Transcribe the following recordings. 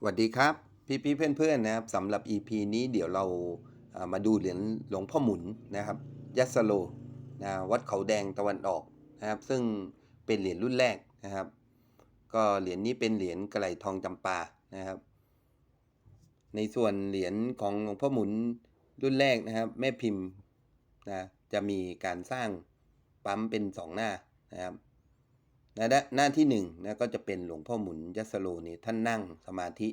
สวัสดีครับ พี่พี่เพื่อนเพื่อนๆนะครับสำหรับ EP นี้เดี๋ยวเราเอ่อมาดูเหรียญหลวงพ่อหมุนนะครับยัสโลนะวัดเขาแดงตะวันออกนะครับซึ่งเป็นเหรียญรุ่นแรกนะครับ ก็เหรียญนี้เป็นเหรียญกระไหลทองจำปานะครับ ในส่วนเหรียญของหลวงพ่อหมุนรุ่นแรกนะครับ แม่พิมพ์นะจะมีการสร้างปั๊มเป็นสองหน้านะครับ นะหน้าที่หนึ่งนะก็จะเป็นหลวงพ่อหมุนยัสโลนี่ท่านนั่งสมาธิ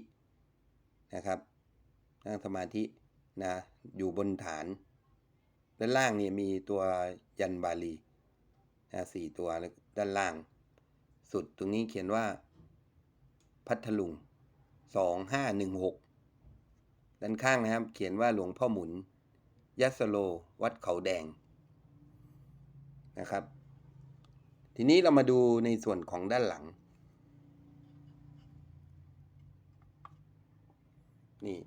นะครับ นั่งสมาธินะอยู่บนฐาน ด้านล่างเนี่ยมีตัวยันบาลีนะสี่ตัวแล้วด้านล่าง สุดตรงนี้เขียนว่า พัทลุงสองห้าหนึ่งหกด้านข้างนะครับ เขียนว่าหลวงพ่อหมุนยัสโลวัดเขาแดงนะครับ ทีนี้เรามาดูในส่วนของด้านหลัง นี่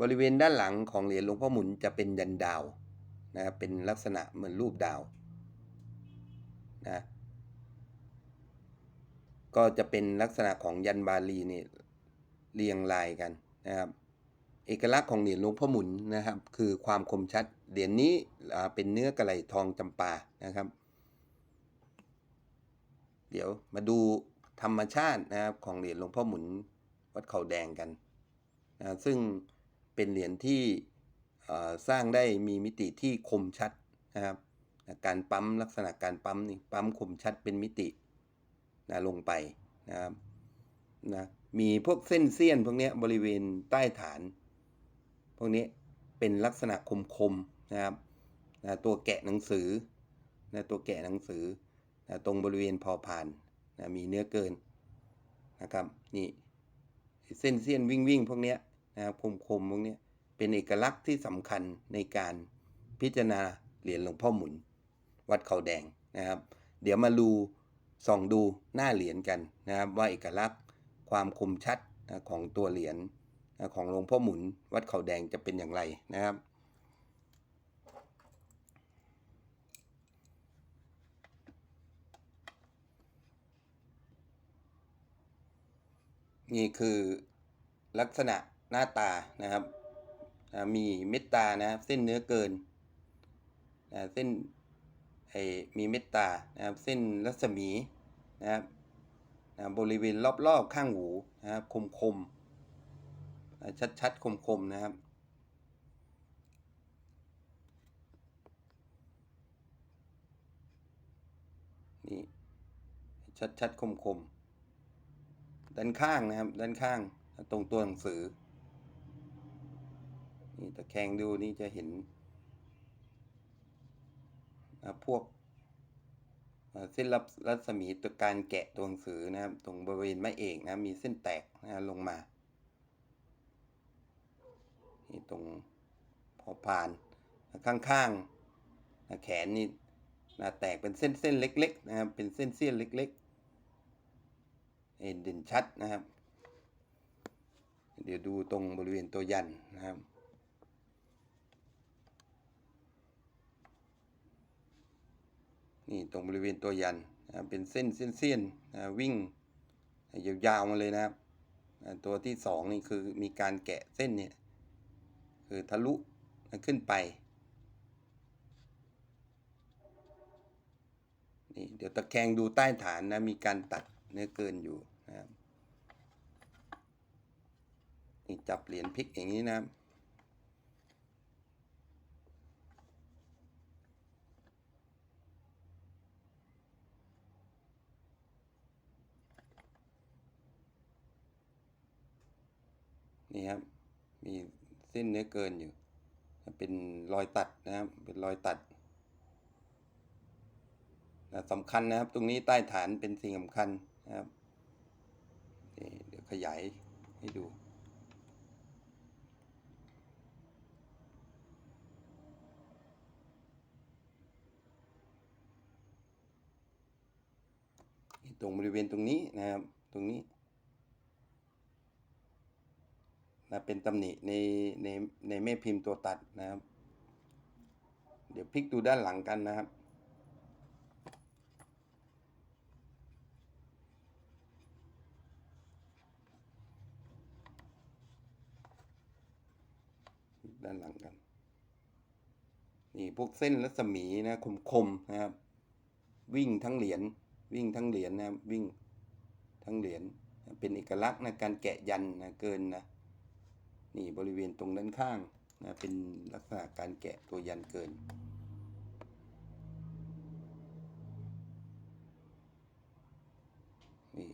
บริเวณด้านหลังของเหรียญหลวงพ่อหมุนจะเป็นยันดาวนะครับเป็นลักษณะเหมือนรูปดาวนะก็จะเป็นลักษณะของยันบาลีนี่เรียงรายกันนะครับ เอกลักษณ์ของเหรียญหลวงพ่อหมุนนะครับ คือความคมชัดเหรียญนี้เป็นเนื้อกระไหลทองจำปานะครับ เดี๋ยวมาดูธรรมชาตินะครับของเหรียญหลวงพ่อหมุนวัดเขาแดงกันนะซึ่งเป็นเหรียญที่สร้างได้มีมิติที่คมชัดนะครับนะการปั๊มลักษณะการปั๊มนี่ปั๊มคมชัดเป็นมิตินะลงไปนะครับนะมีพวกเส้นเสี้ยนพวกนี้บริเวณใต้ฐาน พวกนี้เป็นลักษณะคมๆนะครับนะตัวแกะหนังสือนะตัวแกะหนังสือ นะตรงบริเวณพอผ่านนะมีเนื้อเกินนะครับนี่เส้นเสี้ยนวิ่งวิ่งพวกเนี้ยนะครับคมคมพวกเนี้ยเป็นเอกลักษณ์ที่สำคัญในการพิจารณาเหรียญหลวงพ่อหมุน วัดเขาแดงนะครับ เดี๋ยวมาดูส่องดูหน้าเหรียญกันนะครับ ว่าเอกลักษณ์ความคมชัดของตัวเหรียญของหลวงพ่อหมุน วัดเขาแดงจะเป็นอย่างไรนะครับ นี่คือลักษณะหน้าตานะครับมีเม็ดตานะครับเส้นเนื้อเกินอ่าเส้นไอมีเม็ดตานะครับเส้นรัศมีนะครับอ่าบริเวณรอบๆข้างหูนะครับคมคมๆอ่าชัดๆคมคมนะครับ นี่ชัดๆคมคม ด้านข้างนะครับ ด้านข้าง ตรงตัวหนังสือ นี่ตะแคงดูนี่จะเห็นพวกเส้นรัศรัศมีตัวการแกะตัวหนังสือนะครับ ตรงบริเวณไม้เอกนะมีเส้นแตกนะลงมานี่ตรงพอผ่านข้างๆนะแขนนี่นะแตกเป็นเส้นๆเล็ก ๆ นะครับ เป็นเส้นเสี้ยนเล็ก ๆ เห็นเด่นชัดนะครับ เดี๋ยวดูตรงบริเวณตัวยันนะครับนี่ตรงบริเวณตัวยันนะครับเป็นเส้นเส้นเส้นนะวิ่งยาวๆมาเลยนะครับตัวที่สองนี่คือมีการแกะเส้นเนี่ยคือทะลุขึ้นไปนี่เดี๋ยวตะแคงดูใต้ฐานนะมีการตัดเนื้อเกินอยู่ นะครับนี่จับเหรียญพลิกอย่างนี้นะครับนี่ครับ มีเส้นเนื้อเกินอยู่ เป็นรอยตัดนะครับ เป็นรอยตัดสำคัญนะครับ ตรงนี้ใต้ฐานเป็นสิ่งสำคัญนะครับ ขยายให้ดู ตรงบริเวณตรงนี้นะครับ ตรงนี้นะเป็นตำหนิในในในแม่พิมพ์ตัวตัดนะครับ เดี๋ยวพลิกดูด้านหลังกันนะครับ ด้านหลังกันนี่พวกเส้นรัศมีนะคมๆนะครับ วิ่งทั้งเหรียญวิ่งทั้งเหรียญนะวิ่งทั้งเหรียญเป็นเอกลักษณ์นะการแกะยันนะเกินนะนี่บริเวณตรงด้านข้างนะเป็นลักษณะการแกะตัวยันเกิน นี่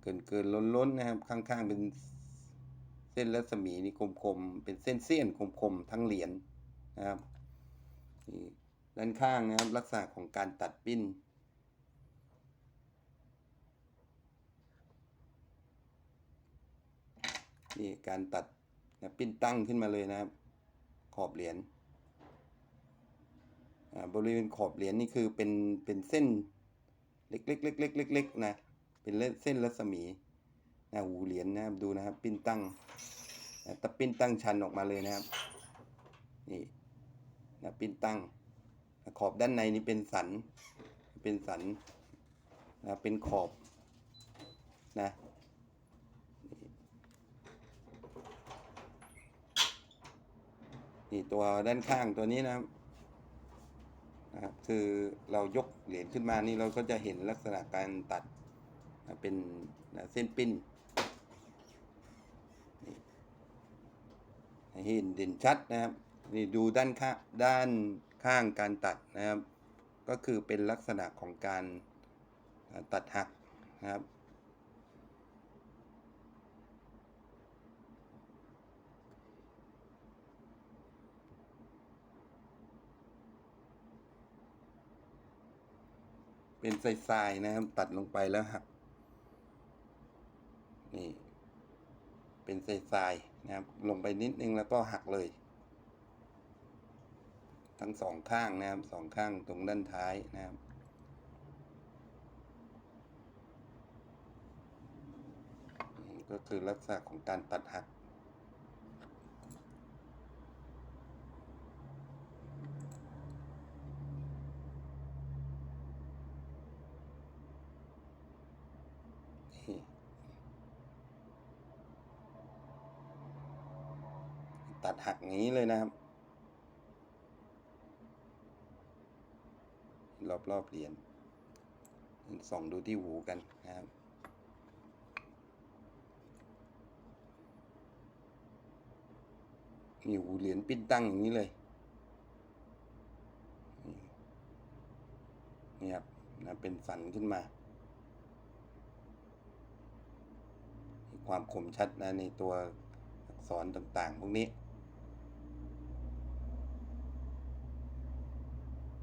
เกินเกินล้นล้นๆนะครับข้างๆเป็น ส้นรัศมีนี่คมๆ เป็นเส้นเสี้ยนคมๆ ทั้งเหรียญนะครับนี่ด้านข้างนะครับลักษณะของการตัดปิ้น นี่การตัดนะปิ้นตั้งขึ้นมาเลยนะครับ ขอบเหรียญบริเวณขอบเหรียญนี่คือเป็นเป็นเส้นเล็กๆเล็กๆๆนะเป็นเส้นรัศมี นะหูเหรียญนะครับดูนะครับ ปิ้นตั้งนะตะปิ้นตั้งชันออกมาเลยนะครับ นี่นะปิ้นตั้งนะขอบด้านในนี่เป็นสัน เป็นสันนะเป็นขอบนะนี่ตัวด้านข้างตัวนี้นะครับนะครับ คือเรายกเหรียญขึ้นมานี่เราก็จะเห็นลักษณะการตัดนะเป็นนะเส้นปิ้น ให้เห็นเด่นชัดนะครับนี่ดูด้านข้างด้านข้างการตัดนะครับ ก็คือเป็นลักษณะของการตัดหักนะครับเป็นทรายๆนะครับ ตัดลงไปแล้วหักนี่ เป็นทรายๆ นะครับลงไปนิดนึงแล้วก็หักเลย ทั้งสองข้างนะครับสองข้างตรงด้านท้ายนะครับก็คือลักษณะของการตัดหัก นี่ ตัดหักอย่างนี้เลยนะครับ รอบรอบเหรียญส่องดูที่หูกันนะครับนี่หูเหรียญปิ้นตั้งอย่างนี้เลยนี่ครับนะเป็นสันขึ้นมา ความคมชัดนะในตัวอักษรต่างๆ พวกนี้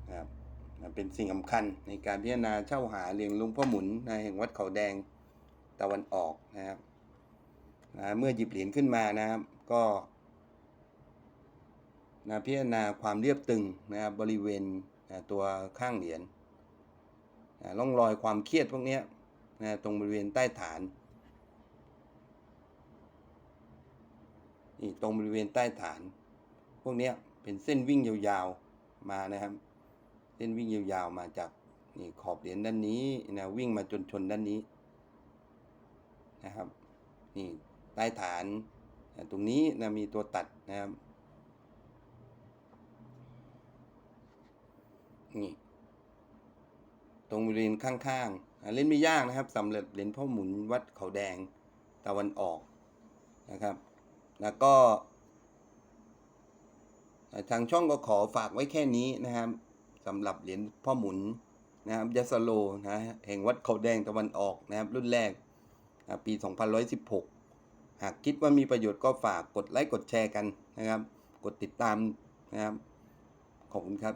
นะครับนะ เป็นสิ่งสำคัญในการพิจารณาเช่าหาเรียญหลุงพ่อหมุนนะแห่งวัดเขาแดงตะวันออกนะครับนะเมื่อหยิบเหรียญขึ้นมานะครับ ก็นะพิจารณาความเรียบตึงนะครับบริเวณนะตัวข้างเหรียญนะร่องรอยความเครียดพวกนี้นะตรงบริเวณใต้ฐานนี่ตรงบริเวณใต้ฐาน พวกนี้เป็นเส้นวิ่งยาวๆมานะครับ เส้นวิ่งยาวๆมาจากนี่ขอบเหรียญด้านนี้นะวิ่งมาจนชนด้านนี้นะครับนี่ใต้ฐานตรงนี้นะมีตัวตัดนะครับนี่ตรงบริเวณข้างๆเล่นไม่ยากนะครับสำหรับเหรียญพ่อหมุนวัดเขาแดงตะวันออกนะครับ แล้วก็ทางช่องก็ขอฝากไว้แค่นี้นะครับ สำหรับเหรียญพ่อหมุนนะครับยาสโลนะแห่งวัดเขาแดงตะวันออกนะครับ รุ่นแรกนะปี 2116 หากคิดว่ามีประโยชน์ก็ฝากกดไลค์กดแชร์กันนะครับ กดติดตามนะครับ ขอบคุณครับ